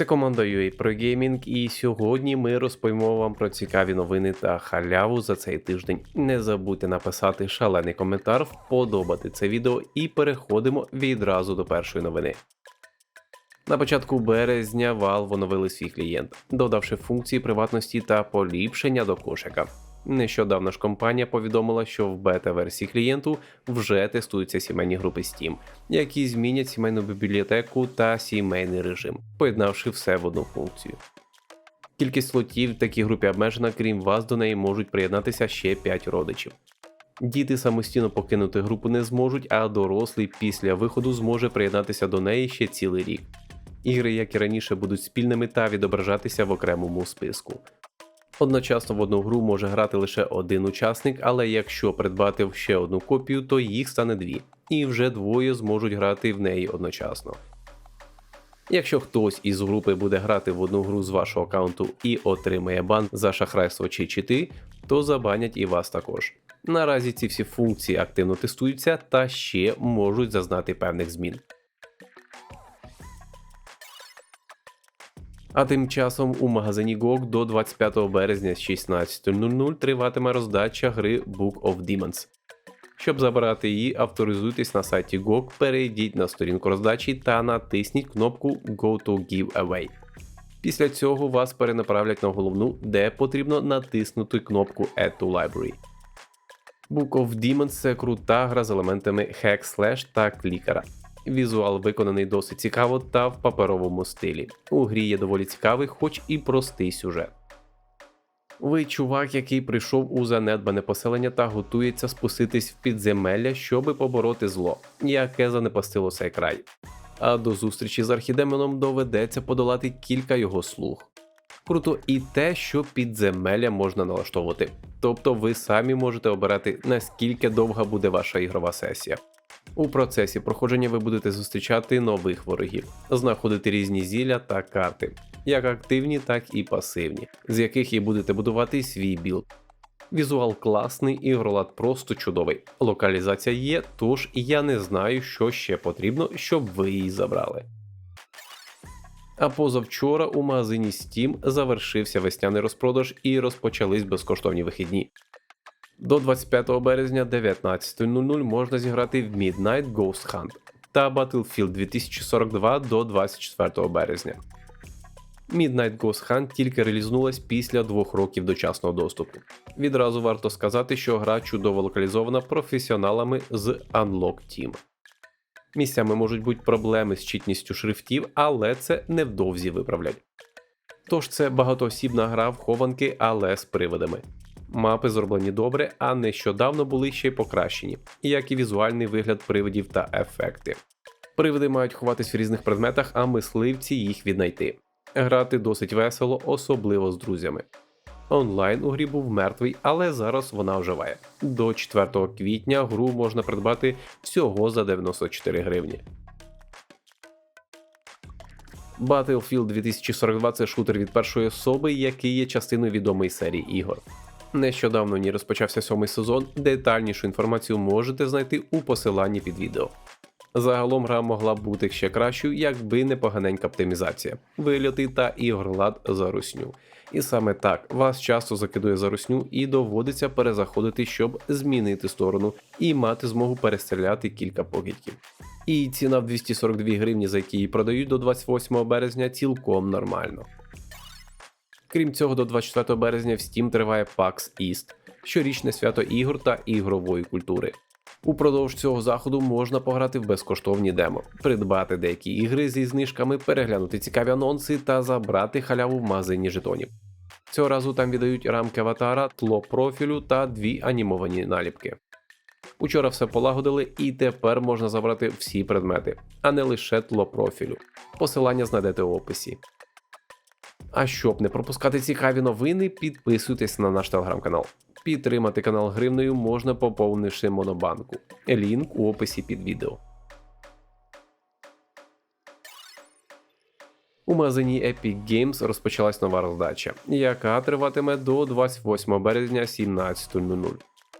Це команда UA Pro Gaming і сьогодні ми розповімо вам про цікаві новини та халяву за цей тиждень. Не забудьте написати шалений коментар, вподобати це відео і переходимо відразу до першої новини. На початку березня Valve оновили свій клієнт, додавши функції приватності та поліпшення до кошика. Нещодавно ж компанія повідомила, що в бета-версії клієнту вже тестуються сімейні групи Steam, які змінять сімейну бібліотеку та сімейний режим, поєднавши все в одну функцію. Кількість слотів в такій групі обмежена, крім вас, до неї можуть приєднатися ще 5 родичів. Діти самостійно покинути групу не зможуть, а дорослий після виходу зможе приєднатися до неї ще цілий рік. Ігри, як і раніше, будуть спільними та відображатися в окремому списку. Одночасно в одну гру може грати лише один учасник, але якщо придбати ще одну копію, то їх стане дві, і вже двоє зможуть грати в неї одночасно. Якщо хтось із групи буде грати в одну гру з вашого аккаунту і отримає бан за шахрайство чи чити, то забанять і вас також. Наразі ці всі функції активно тестуються та ще можуть зазнати певних змін. А тим часом у магазині GOG до 25 березня з 16.00 триватиме роздача гри Book of Demons. Щоб забрати її, авторизуйтесь на сайті GOG, перейдіть на сторінку роздачі та натисніть кнопку Go to Giveaway. Після цього вас перенаправлять на головну, де потрібно натиснути кнопку Add to Library. Book of Demons це крута гра з елементами slash та клікера. Візуал виконаний досить цікаво та в паперовому стилі. У грі є доволі цікавий, хоч і простий сюжет. Ви чувак, який прийшов у занедбане поселення та готується спуститись в підземелля, щоби побороти зло, яке занепастило цей край. А до зустрічі з архідемоном доведеться подолати кілька його слуг. Круто і те, що підземелля можна налаштовувати, тобто ви самі можете обирати наскільки довга буде ваша ігрова сесія. У процесі проходження ви будете зустрічати нових ворогів, знаходити різні зілля та карти, як активні, так і пасивні, з яких і будете будувати свій білд. Візуал класний, ігролад просто чудовий. Локалізація є, тож я не знаю, що ще потрібно, щоб ви її забрали. А позавчора у магазині Steam завершився весняний розпродаж і розпочались безкоштовні вихідні. До 25 березня 19.00 можна зіграти в Midnight Ghost Hunt та Battlefield 2042 до 24 березня. Midnight Ghost Hunt тільки релізнулась після двох років дочасного доступу. Відразу варто сказати, що гра чудово локалізована професіоналами з Unlock Team. Місцями можуть бути проблеми з чітністю шрифтів, але це невдовзі виправлять. Тож це багатоосібна гра в хованки, але з приводами. Мапи зроблені добре, а нещодавно були ще й покращені, як і візуальний вигляд привидів та ефекти. Привиди мають ховатись в різних предметах, а мисливці їх віднайти. Грати досить весело, особливо з друзями. Онлайн у грі був мертвий, але зараз вона оживає. До 4 квітня гру можна придбати всього за 94 гривні. Battlefield 2042 це шутер від першої особи, який є частиною відомої серії ігор. Нещодавно в ній розпочався сьомий сезон. Детальнішу інформацію можете знайти у посиланні під відео. Загалом гра могла б бути ще кращою, якби не поганенька оптимізація, вильоти та ігрлад за русню. І саме так вас часто закидує за русню і доводиться перезаходити, щоб змінити сторону і мати змогу перестріляти кілька покидьків. І ціна в 242 гривні, за які її продають до 28 березня, цілком нормально. Крім цього, до 24 березня в Steam триває PAX East – щорічне свято ігор та ігрової культури. Упродовж цього заходу можна пограти в безкоштовні демо, придбати деякі ігри зі знижками, переглянути цікаві анонси та забрати халяву в магазині жетонів. Цього разу там віддають рамки аватара, тло профілю та дві анімовані наліпки. Учора все полагодили, і тепер можна забрати всі предмети, а не лише тло профілю. Посилання знайдете в описі. А щоб не пропускати цікаві новини, підписуйтесь на наш телеграм-канал. Підтримати канал гривнею можна поповнивши монобанку. Лінк у описі під відео. У магазині Epic Games розпочалась нова роздача, яка триватиме до 28 березня 17.00.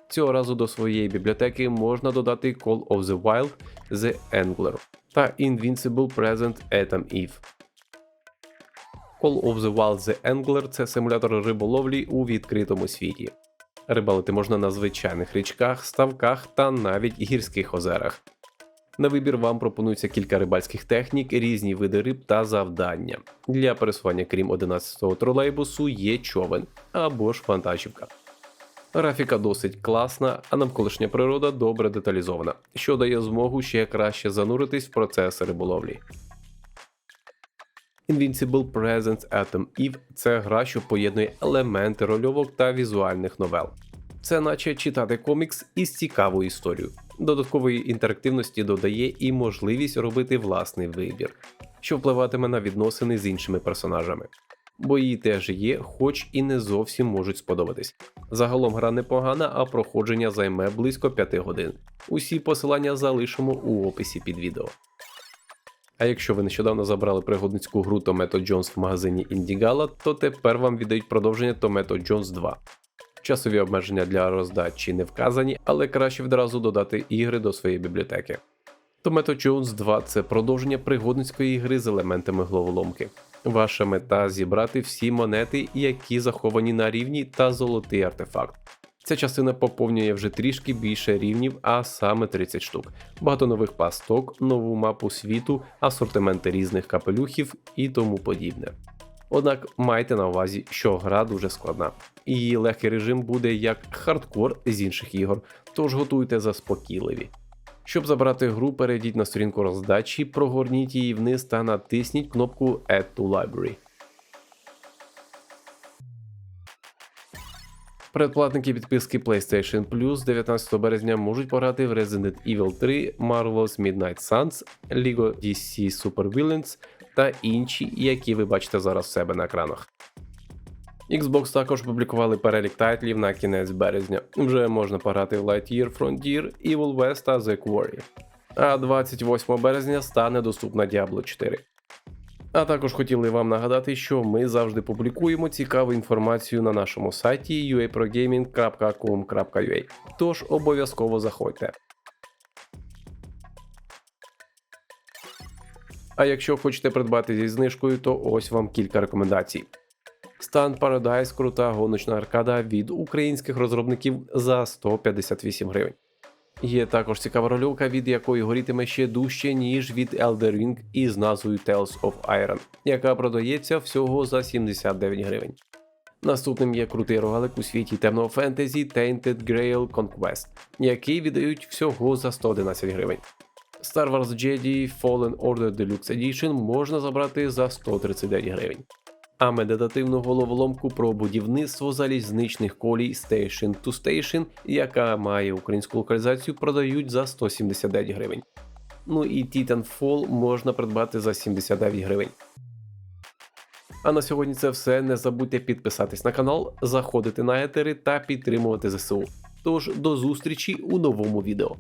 Цього разу до своєї бібліотеки можна додати Call of the Wild The Angler та Invincible Present Atom Eve. Call of the Wild The Angler це симулятор риболовлі у відкритому світі. Рибалити можна на звичайних річках, ставках та навіть гірських озерах. На вибір вам пропонується кілька рибальських технік, різні види риб та завдання. Для пересування, крім 11-го тролейбусу, є човен або ж вантажівка. Графіка досить класна, а навколишня природа добре деталізована, що дає змогу ще краще зануритись в процес риболовлі. Invincible Presence Atom Eve – це гра, що поєднує елементи рольовок та візуальних новел. Це наче читати комікс із цікавою історією. Додаткової інтерактивності додає і можливість робити власний вибір, що впливатиме на відносини з іншими персонажами. Бої теж є, хоч і не зовсім можуть сподобатись. Загалом гра непогана, а проходження займе близько 5 годин. Усі посилання залишимо у описі під відео. А якщо ви нещодавно забрали пригодницьку гру Tomato Jones в магазині Indiegogo, то тепер вам віддають продовження Tomato Jones 2. Часові обмеження для роздачі не вказані, але краще відразу додати ігри до своєї бібліотеки. Tomato Jones 2 це продовження пригодницької гри з елементами головоломки. Ваша мета зібрати всі монети, які заховані на рівні та золотий артефакт. Ця частина поповнює вже трішки більше рівнів, а саме 30 штук, багато нових пасток, нову мапу світу, асортименти різних капелюхів і тому подібне. Однак майте на увазі, що гра дуже складна, її легкий режим буде як хардкор з інших ігор, тож готуйте заспокійливі. Щоб забрати гру, перейдіть на сторінку роздачі, прогорніть її вниз та натисніть кнопку Add to Library. Предплатники підписки PlayStation Plus 19 березня можуть пограти в Resident Evil 3, Marvel's Midnight Suns, Lego DC Super Villains та інші, які ви бачите зараз в себе на екранах. Xbox також публікували перелік тайтлів на кінець березня. Вже можна пограти в Lightyear Frontier, Evil West та The Quarry. А 28 березня стане доступна Diablo 4. А також хотіли вам нагадати, що ми завжди публікуємо цікаву інформацію на нашому сайті uaprogaming.com.ua. Тож обов'язково заходьте. А якщо хочете придбати зі знижкою, то ось вам кілька рекомендацій. Стан Paradise крута гоночна аркада від українських розробників за 158 гривень. Є також цікава рольовка, від якої горітиме ще дужче, ніж від Elder Ring із назвою Tales of Iron, яка продається всього за 79 гривень. Наступним є крутий рогалик у світі темного фентезі Tainted Grail Conquest, який віддають всього за 111 гривень. Star Wars Jedi Fallen Order Deluxe Edition можна забрати за 139 гривень. А медитативну головоломку про будівництво залізничних колій Station to Station, яка має українську локалізацію, продають за 179 гривень. Ну і Titanfall можна придбати за 79 гривень. А на сьогодні це все. Не забудьте підписатись на канал, заходити на етери та підтримувати ЗСУ. Тож до зустрічі у новому відео.